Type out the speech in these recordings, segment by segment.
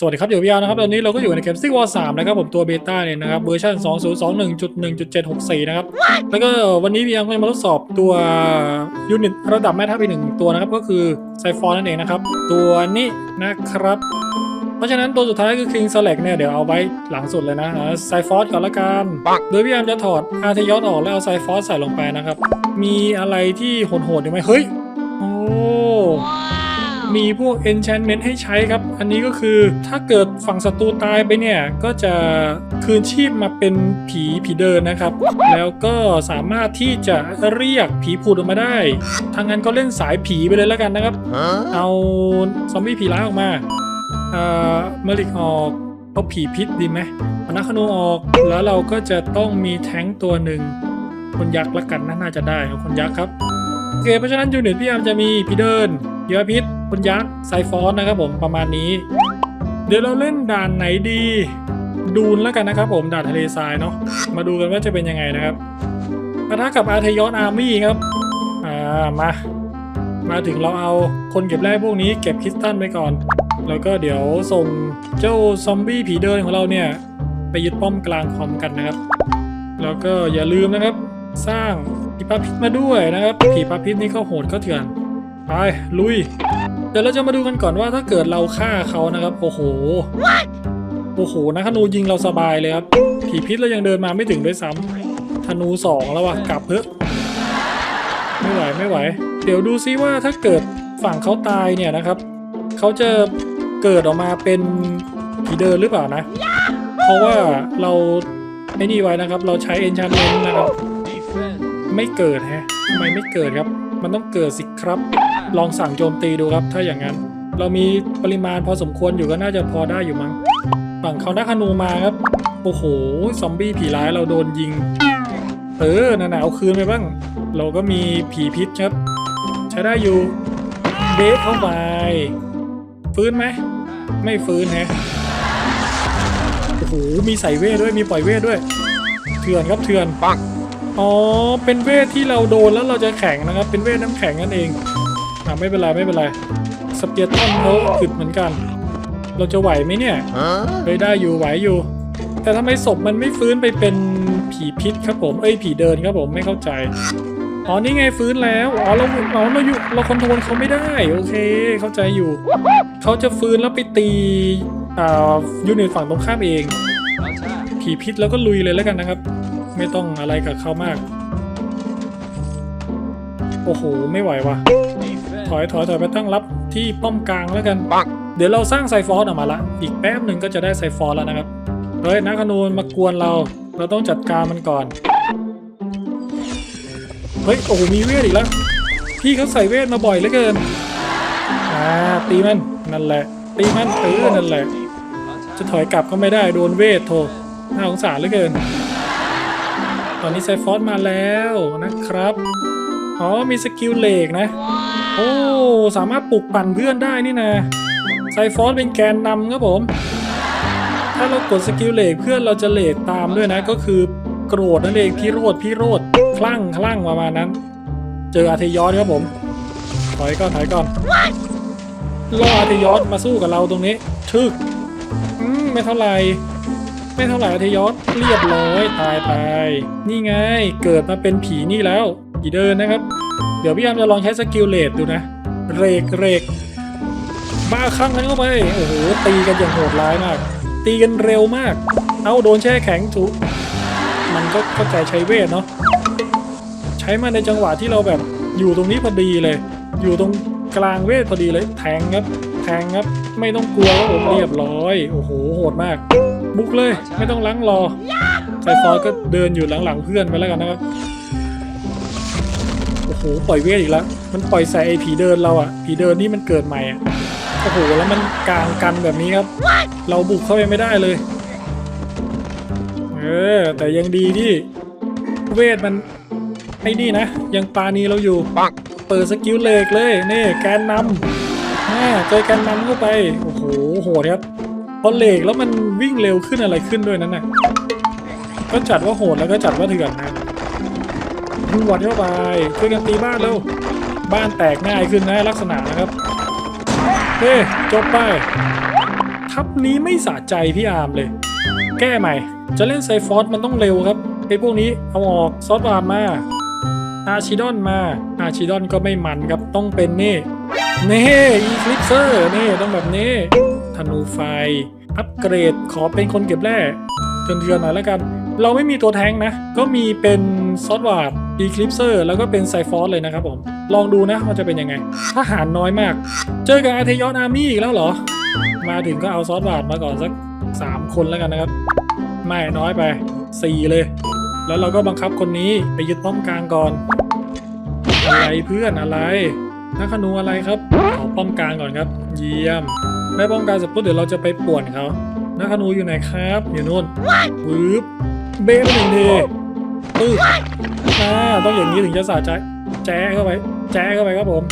สวัสดีครับอยู่พี่ยาวนะครับ ตอนนี้เราก็อยู่ในเกมซิกวอร์สามนะครับผมตัวเบต้าเนี่ยนะครับเวอร์ชัน2021.1.764 นะครับ แล้วก็วันนี้พี่ยังมาทดสอบตัวยูนิตระดับแม่ทัพอีกหนึ่งตัวนะครับ ก็คือไซฟอนนั่นเองนะครับ ตัวนี้นะครับ เพราะฉะนั้นตัวสุดท้ายคือ King Select เนี่ยเดี๋ยวเอาไว้หลังสุดเลยนะไซฟอสก่อนละกันโดยพี่ยามจะถอดอาร์เทยอสออกแล้วเอาไซฟอสใส่ลงไปนะครับ มีอะไรที่โหดๆอยู่ไหมเฮ้ยโอ้ มีพวก enchantment ให้ใช้ครับ อันนี้ก็คือถ้าเกิดฝั่งศัตรูตายไปเนี่ย ก็จะคืนชีพมาเป็นผีผีเดินนะครับ แล้วก็สามารถที่จะเรียกผีผุดออกมาได้ทางนั้นก็เล่นสายผีไปเลยแล้วกันนะครับ เอาซอมบี้ผีร้ายออกมาเอ่อเมลิกออกเอาผีพิษดีไหมเอานักขนูออกแล้วเราก็จะต้องมีแท้งตัวหนึ่งคนยักษ์ละกันนะน่าจะได้เอาคนยักษ์ครับโอเคเพราะฉะนั้นยูนิตพี่ยามจะมีผีเดินเยอะพิษ คนยักษ์ไซฟอนนะครับผมประมาณนี้ เดี๋ยวเราเล่นด่านไหนดี ดูนแล้วกันนะครับผมด่านทะเลทรายเนาะมาดูกันว่าจะเป็นยังไงนะครับปะทะกับอาร์เทยอนอาร์มี่ครับอ่ามามาถึงเราเอาคนเก็บแร่พวกนี้เก็บคริสตัลไปก่อน แล้วก็เดี๋ยวส่งเจ้าซอมบี้ผีเดินของเราเนี่ย ไปยึดป้อมกลางคอมกันนะครับ แล้วก็อย่าลืมนะครับ สร้างผีปลาพิษมาด้วยนะครับผีปลาพิษนี่เขาโหดเขาเถื่อน ไปลุย เดี๋ยวเราจะมาดูกันก่อนว่าถ้าเกิดเราฆ่าเขานะครับ โอ้โห โอ้โหนักธนูยิงเราสบายเลยครับผีพิษเรายังเดินมาไม่ถึงด้วยซ้ำธนูสองแล้ววะกลับเถอะไม่ไหวไม่ไหว เดี๋ยวดูซิว่าถ้าเกิดฝั่งเขาตายเนี่ยนะครับเขาจะเกิดออกมาเป็นผีเดินหรือเปล่านะ เพราะว่าเราไม่นี่ไว้นะครับ เราใช้ enchantment นะครับ ไม่เกิดแฮะทำไมไม่เกิดครับ มันต้องเกิดสิครับ ลองสั่งโจมตีดูครับ ถ้าอย่างนั้น เรามีปริมาณพอสมควรอยู่ก็น่าจะพอได้อยู่มั้งฝั่งเขานักธนูมาครับ โอ้โห ซอมบี้ผีร้ายเราโดนยิง เออนั่นนะเอาคืนไปบ้าง เราก็มีผีพิษครับ ใช้ได้อยู่เบสเข้าไปฟื้นไหม ไม่ฟื้นฮะโอ้โห มีใส่เวทด้วย มีปล่อยเวทด้วย เถื่อนครับเถื่อนปัง อ๋อ เป็นเวทที่เราโดนแล้วเราจะแข็งนะครับ เป็นเวทน้ำแข็งนั่นเองอ่าไม่เป็นไรไม่เป็นไร สเปียร์ตันเขาอึดเหมือนกัน เราจะไหวไหมเนี่ยเคยได้อยู่ไหวอยู่ แต่ทำไมศพมันไม่ฟื้นไปเป็นผีพิษครับผม เอ้ยผีเดินครับผมไม่เข้าใจ อ๋อนี่ไงฟื้นแล้ว อ๋อเราอ๋อเราอยู่เราคอนโทรลเขาไม่ได้ โอเค เข้าใจอยู่ เขาจะฟื้นแล้วไปตีอ่ายูนิตฝั่งตรงข้ามเอง ผีพิษแล้วก็ลุยเลยแล้วกันนะครับ ไม่ต้องอะไรกับเขามาก โอ้โห ไม่ไหวว่ะถอยถอยถอยไปตั้งรับที่ป้อมกลางแล้วกันปังเดี๋ยวเราสร้างไซฟอร์สออกมาละ อีกแป๊บหนึ่งก็จะได้ไซฟอร์สแล้วนะครับ เฮ้ยนักขนูนมากวนเรา เราต้องจัดการมันก่อน เฮ้ย โอ้โห มีเวทอีกแล้ว พี่เขาใส่เวทมาบ่อยเหลือเกิน อ่า ตีมัน นั่นแหละ ตีมันเออนั่นแหละ จะถอยกลับก็ไม่ได้โดนเวทโทน่าสงสารเหลือเกิน ตอนนี้ไซฟอสมาแล้วนะครับ อ๋อ มีสกิลเหล็กนะ โอ้ สามารถปลุกปั่นเพื่อนได้นี่นะไซฟอสเป็นแกนนำครับผม ถ้าเรากดสกิลเหล็กเพื่อนเราจะเหล็กตามด้วยนะ ก็คือโกรธนั่นเองพี่โรดพี่โรดคลั่งคลั่งประมาณนั้น เจออาเทยอสครับผมถอยก่อนถอยก่อนล่ออาเทยอสมาสู้กับเราตรงนี้ชึกอืมไม่เท่าไหร่ ไม่เท่าไหร่อาร์เทยอสเรียบร้อยตายไป นี่ไงเกิดมาเป็นผีนี่แล้วผีเดินนะครับ เดี๋ยวพี่ยามจะลองใช้สกิลเลดดูนะ เรกเรกบ้าคลั่งนั้นเข้าไปโอ้โหตีกันอย่างโหดร้ายมาก ตีกันเร็วมาก เอาโดนแช่แข็งถูกมันก็เข้าใจใช้เวทเนาะใช้มาในจังหวะที่เราแบบอยู่ตรงนี้พอดีเลย อยู่ตรงกลางเวทพอดีเลย แทงครับ แทงครับ ไม่ต้องกลัวว่าผมเรียบร้อย โอ้โห โหดมาก บุกเลยไม่ต้องล้างรอไซฟอร์ก็เดินอยู่หลังๆเพื่อนไปแล้วกันนะครับโอ้โหปล่อยเวทอีกแล้วมันปล่อยใส่ไอ้ผีเดินเราอะผีเดินนี่มันเกิดใหม่อะโอ้โหแล้วมันกลางกันแบบนี้ครับ เราบุกเข้าไปไม่ได้เลยเออแต่ยังดีที่เวทมันไอ้นี่นะ ยังปานีเราอยู่ปังเปิดสกิลเล็กเลยนี่แกนนำอ่เจอแกนนำเข้าไปโอ้โหโหดครับ พอเหล็กแล้วมันวิ่งเร็วขึ้นอะไรขึ้นด้วยนั้นน่ะก็จัดว่าโหดแล้วก็จัดว่าเถื่อนนะหวัดเข้าไปช่วยกันตีบ้านเร็วบ้านแตกง่ายขึ้นนะลักษณะนะครับเฮ้ยจบไปทับนี้ไม่สะใจพี่อาร์มเลย แก้ใหม่ จะเล่นไซฟอสมันต้องเร็วครับไอ้พวกนี้เอาออกซอสบาร์มาอาชิดอนมาอาชิดอนก็ไม่มันครับต้องเป็นนี่ น่อีคลิปเซอร์นี่ต้องแบบนี้ธนูไฟ อัปเกรดขอเป็นคนเก็บแร่เถื่อนๆหน่อยแล้วกัน เราไม่มีตัวแทงนะ ก็มีเป็นซอสวาร์ดอีคลิปเซอร์แล้วก็เป็นไซฟอสเลยนะครับผม ลองดูนะว่าจะเป็นยังไงทหารน้อยมาก เจอกับอาเทยอนอาร์มี่อีกแล้วเหรอ มาถึงก็เอาซอสวาร์ดมาก่อนสัก 3 คนแล้วกันนะครับ ไม่น้อยไป 4 เลย แล้วเราก็บังคับคนนี้ไปยึดป้อมกลางก่อนอะไรเพื่อนอะไร นักขนูอะไรครับขอป้อมกลางก่อนครับ เยี่ยม ได้ป้อมกลางเสร็จปุ๊บเดี๋ยวเราจะไปป่วนเขานักขนูอยู่ไหนครับ อยู่นู่นวืบเบ้ไปหนึ่งทีปึ๊บอ่าต้องอย่างนี้ถึงจะสะใจ แจ้เข้าไป แจ้เข้าไปครับผม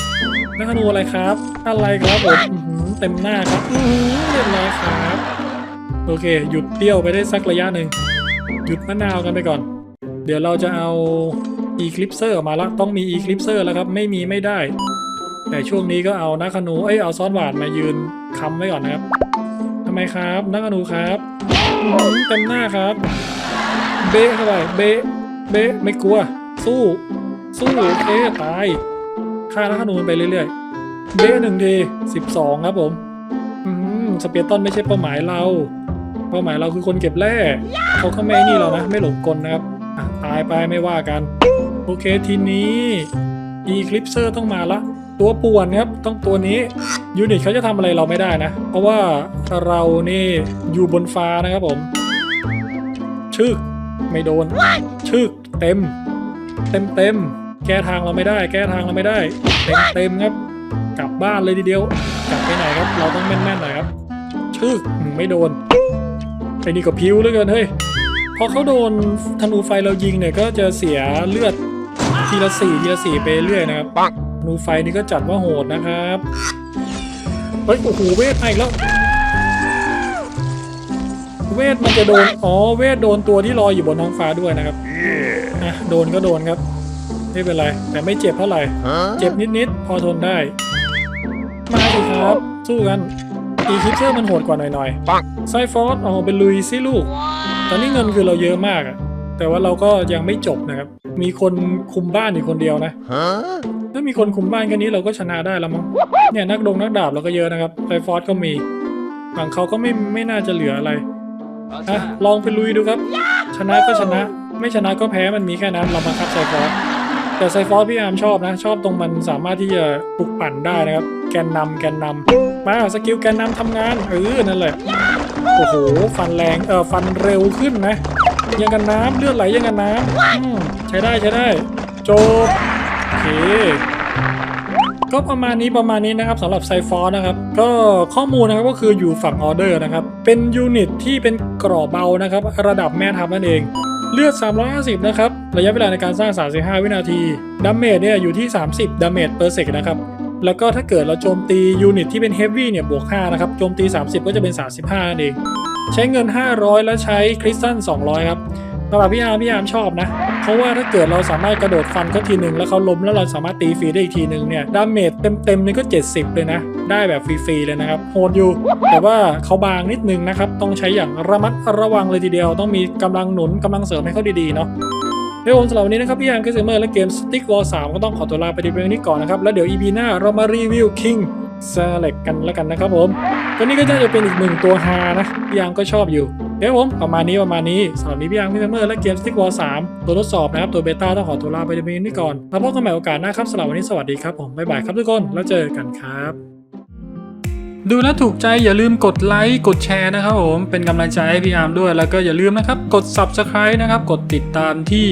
นักขนูอะไรครับ อะไรครับผมอื้อหือเต็มหน้าครับอื้อหือเรียบร้อยครับ โอเค หยุดเปรี้ยวไปได้สักระยะหนึ่ง หยุดมะนาวกันไปก่อน เดี๋ยวเราจะเอา Eclipser ออกมาแล้ว ต้องมี Eclipser แล้วครับ ไม่มีไม่ได้ แต่ช่วงนี้ก็เอานักขนูเอ้ยเอาซอสหวานมายืนค้ำไว้ก่อนนะครับทำไมครับนักขนูครับหือเต็มหน้าครับ เบะเข้าไปเบะเบะไม่กลัว สู้ สู้โอเคตายฆ่านักขนูไปเรื่อยๆ เบะหนึ่งทีสิบสองครับผมอืมสเปียร์ตันไม่ใช่เป้าหมายเราเป้าหมายเราคือคนเก็บแร่เขาก็ไม่นี่เรานะ ไม่หลงกลนะครับตายไปไม่ว่ากัน โอเคทีนี้ Eclipser ต้องมาละ ตัวป่วนครับต้องตัวนี้ยูนิตเขาจะทำอะไรเราไม่ได้นะ เพราะว่าเรานี่อยู่บนฟ้านะครับผม ชึกไม่โดน ชึกเต็ม เต็มเต็มแก้ทางเราไม่ได้ แก้ทางเราไม่ได้ เต็มเต็มครับ กลับบ้านเลยทีเดียว กลับไปไหนครับ เราต้องแม่นๆหน่อยครับ ชึกไม่โดนไอ้นี่ก็พิ้วเหลือเกินเฮ้ยพอเขาโดนธนูไฟเรายิงเนี่ยก็จะเสียเลือดทีละสี่ทีละสี่ไปเรื่อยนะครับ นูไฟนี่ก็จัดว่าโหดนะครับ เฮ้ย โอ้โห เวทมาอีกแล้ว เวทมันจะโดน อ๋อ เวทโดนตัวที่ลอยอยู่บนท้องฟ้าด้วยนะครับอะโดนก็โดนครับ ไม่เป็นไร แต่ไม่เจ็บเท่าไหร่ เจ็บนิดๆ พอทนได้ มาสิครับ สู้กันอีคิปเชอร์มันโหดกว่าหน่อยๆไซฟอสเอาไปลุยสิลูก ตอนนี้เงินคือเราเยอะมากอะแต่ว่าเราก็ยังไม่จบนะครับ มีคนคุมบ้านอยู่คนเดียวนะ ถ้ามีคนคุมบ้านแค่นี้เราก็ชนะได้แล้วมั้งเนี่ยนักดงนักดาบเราก็เยอะนะครับไซฟอสก็มีฝั่งเขาก็ไม่ไม่น่าจะเหลืออะไรอะลองไปลุยดูครับ ชนะก็ชนะ ไม่ชนะก็แพ้มันมีแค่นั้นเรามาคับไซฟอสแต่ไซฟอสพี่อาร์มชอบนะ ชอบตรงมันสามารถที่จะปลุกปั่นได้นะครับ แกนนำแกนนำมาสกิลแกนนำทำงานเออนั่นแหละโอ้โหฟันแรงเออฟันเร็วขึ้นนะยังกันน้ำเลือดไหลยังกันน้ำใช้ได้ใช้ได้จบโอ เค ก็ประมาณนี้ประมาณนี้นะครับสำหรับไซฟอร์นะครับ ก็ข้อมูลนะครับก็คืออยู่ฝั่งออเดอร์นะครับ เป็นยูนิตที่เป็นกรอบเบานะครับ ระดับแม่ทัพนั่นเอง เลือด 350 นะครับ ระยะเวลาในการสร้าง 35 วินาทีดาเมจเนี่ยอยู่ที่ 30ดาเมจเปอร์เซกนะครับแล้วก็ถ้าเกิดเราโจมตียูนิตที่เป็นเฮฟวี่เนี่ยบวก 5 นะครับ โจมตี 30 ก็จะเป็น 35นั่นเอง ใช้เงิน 500 แล้วใช้คริสตัล200 ครับ สำหรับพี่อาร์มพี่อาร์มชอบนะ เพราะว่าถ้าเกิดเราสามารถกระโดดฟันเขาทีหนึ่งแล้วเขาล้มแล้วเราสามารถตีฟรีได้อีกทีหนึ่งเนี่ยดาเมจเต็มๆนี่ก็ 70 เลยนะ ได้แบบฟรีๆเลยนะครับโหดอยู่ แต่ว่าเขาบางนิดนึงนะครับ ต้องใช้อย่างระมัดระวังเลยทีเดียว ต้องมีกำลังหนุนกำลังเสริมให้เขาดีๆเนาะเดี๋ยผมสำหรับวันนี้นะครับพี่อาร์มเคสเมอร์และเกม Stick Wall 3ก็ต้องขอตัวลาไปดีเพียงนี้ก่อนนะครับ แล้วเดี๋ยว EP หน้าเรามารีวิว King Select กันแล้วกันนะครับผมตัวนี้ก็จะเป็นอีกหนึ่งตัวฮานะพี่อาร์มก็ชอบอยู่ เดี๋ยวผมประมาณนี้ประมาณนี้สำหรับนี้พี่อาร์มเคสเมอร์และเกม Stick Wall 3ตัวทดสอบนะครับตัวเบต้าต้องขอตัวลาไปดีเพีนี้ก่อนแล้วพบกันใหม่โอกาสหน้าครับสำหรับวันนี้สวัสดีครับผมบ๊ายบายครับทุกคนแล้วเจอกันครับดูแล้วถูกใจอย่าลืมกดไลค์กดแชร์นะครับผมเป็นกำลังใจให้พี่อาร์มด้วยแล้วก็อย่าลืมนะครับกด Subscribe นะครับกดติดตามที่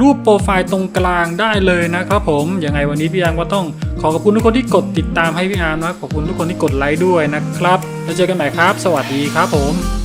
รูปโปรไฟล์ตรงกลางได้เลยนะครับผมยังไงวันนี้พี่อาร์มก็ต้องขอขอบคุณทุกคนที่กดติดตามให้พี่อาร์มนะขอบคุณทุกคนที่กดไลค์ด้วยนะครับแล้วเจอกันใหม่ครับ สวัสดีครับผม